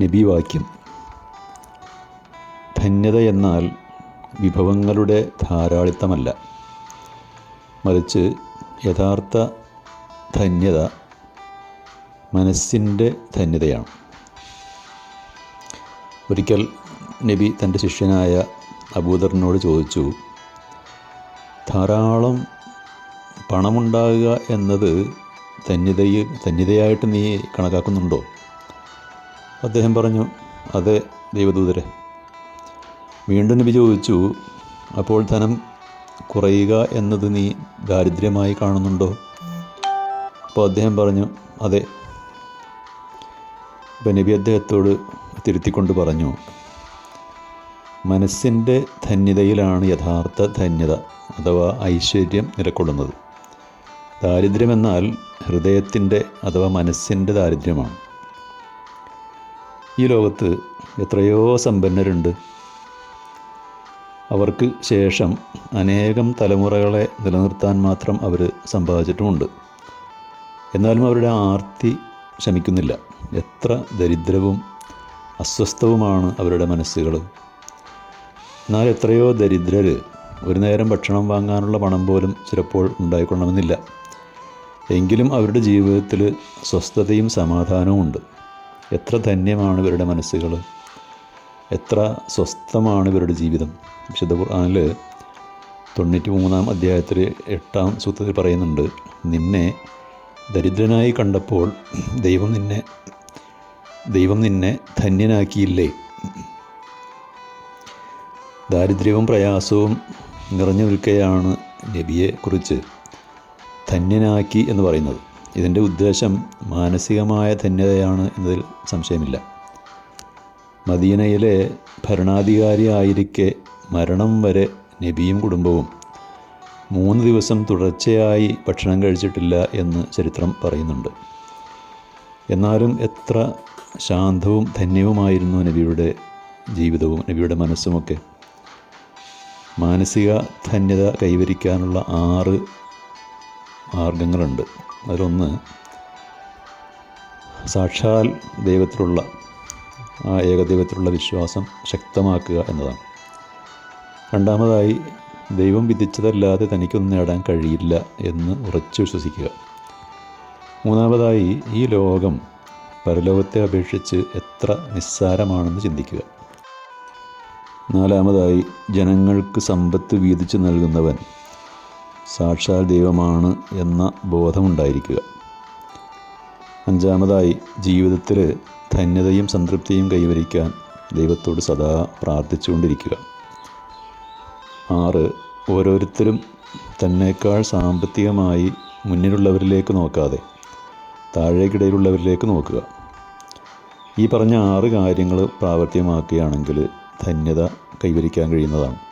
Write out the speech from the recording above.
നബിവാക്യം. ധന്യത എന്നാൽ വിഭവങ്ങളുടെ ധാരാളിത്തമല്ല. മറിച്ച് യഥാർത്ഥ ധന്യത മനസ്സിന്റെ ധന്യതയാണ്. ഒരിക്കൽ നബി തന്റെ ശിഷ്യനായ അബൂദറിനോട് ചോദിച്ചു ധാരാളം പണമുണ്ടാകുക എന്നത് ധന്യതയിൽ ധന്യതയായിട്ട് നീ കണക്കാക്കുന്നുണ്ടോ? അദ്ദേഹം പറഞ്ഞു അതെ ദൈവദൂതരെ. വീണ്ടും നബി ചോദിച്ചു അപ്പോൾ ധനം കുറയുക എന്നത് നീ ദാരിദ്ര്യമായി കാണുന്നുണ്ടോ? അപ്പോൾ അദ്ദേഹം പറഞ്ഞു അതെ. അപ്പോൾ നബി അദ്ദേഹത്തോട് തിരുത്തിക്കൊണ്ട് പറഞ്ഞു മനസ്സിന്റെ ധന്യതയിലാണ് യഥാർത്ഥ ധന്യത അഥവാ ഐശ്വര്യം നിലകൊള്ളുന്നത് ദാരിദ്ര്യമെന്നാൽ ഹൃദയത്തിന്റെ അഥവാ മനസ്സിന്റെ ദാരിദ്ര്യമാണ്. ഈ ലോകത്ത് എത്രയോ സമ്പന്നരുണ്ട്. അവർക്ക് ശേഷം അനേകം തലമുറകളെ നിലനിർത്താൻ മാത്രം അവർ സമ്പാദിച്ചിട്ടുമുണ്ട്. എന്നാലും അവരുടെ ആർത്തി ശമിക്കുന്നില്ല. എത്ര ദരിദ്രവും അസ്വസ്ഥവുമാണ് അവരുടെ മനസ്സുകൾ എന്നാൽ എത്രയോ ദരിദ്രർ ഒരു നേരം ഭക്ഷണം വാങ്ങാനുള്ള പണം പോലും ചിലപ്പോൾ ഉണ്ടായിക്കൊള്ളണമെന്നില്ല. എങ്കിലും അവരുടെ ജീവിതത്തിൽ സ്വസ്ഥതയും സമാധാനവും ഉണ്ട് എത്ര ധന്യമാണ് ഇവരുടെ മനസ്സുകൾ എത്ര സ്വസ്ഥമാണ് ഇവരുടെ ജീവിതം. വിശുദ്ധ ഖുർആാനിൽ തൊണ്ണൂറ്റി മൂന്നാം അധ്യായത്തിൽ എട്ടാം സൂത്രത്തിൽ പറയുന്നുണ്ട് നിന്നെ ദരിദ്രനായി കണ്ടപ്പോൾ ദൈവം നിന്നെ ദൈവം നിന്നെ ധന്യനാക്കിയില്ലേ? ദാരിദ്ര്യവും പ്രയാസവും നിറഞ്ഞു നിൽക്കുകയാണ് നബിയെക്കുറിച്ച് ധന്യനാക്കി എന്ന് പറയുന്നത്. ഇതിന്റെ ഉദ്ദേശം മാനസികമായ ധന്യതയാണ് എന്നതിൽ സംശയമില്ല. മദീനയിലെ ഭരണാധികാരിയായിരിക്കെ മരണം വരെ നബിയും കുടുംബവും മൂന്ന് ദിവസം തുടർച്ചയായി ഭക്ഷണം കഴിച്ചിട്ടില്ല എന്ന് ചരിത്രം പറയുന്നുണ്ട്. എന്നാലും എത്ര ശാന്തവും ധന്യവുമായിരുന്നു നബിയുടെ ജീവിതവും നബിയുടെ മനസ്സുമൊക്കെ. മാനസിക ധന്യത കൈവരിക്കാനുള്ള ആറ് മാർഗങ്ങളുണ്ട്. അതിലൊന്ന് സാക്ഷാൽ ദൈവത്തിലുള്ള ആ ഏകദൈവത്തിലുള്ള വിശ്വാസം ശക്തമാക്കുക എന്നതാണ്. രണ്ടാമതായി ദൈവം വിധിച്ചതല്ലാതെ തനിക്കൊന്നും നേടാൻ കഴിയില്ല എന്ന് ഉറച്ചു വിശ്വസിക്കുക. മൂന്നാമതായി ഈ ലോകം പരലോകത്തെ അപേക്ഷിച്ച് എത്ര നിസ്സാരമാണെന്ന് ചിന്തിക്കുക. നാലാമതായി ജനങ്ങൾക്ക് സമ്പത്ത് വീതിച്ചു നൽകുന്നവൻ സാക്ഷാൽ ദൈവമാണ് എന്ന ബോധമുണ്ടായിരിക്കുക. അഞ്ചാമതായി ജീവിതത്തിൽ ധന്യതയും സംതൃപ്തിയും കൈവരിക്കാൻ ദൈവത്തോട് സദാ പ്രാർത്ഥിച്ചുകൊണ്ടിരിക്കുക. ആറ് ഓരോരുത്തരും തന്നേക്കാൾ സാമ്പത്തികമായി മുന്നിലുള്ളവരിലേക്ക് നോക്കാതെ താഴേക്കിടയിലുള്ളവരിലേക്ക് നോക്കുക. ഈ പറഞ്ഞ ആറ് കാര്യങ്ങൾ പ്രാവർത്തികമാക്കുകയാണെങ്കിൽ ധന്യത കൈവരിക്കാൻ കഴിയുന്നതാണ്.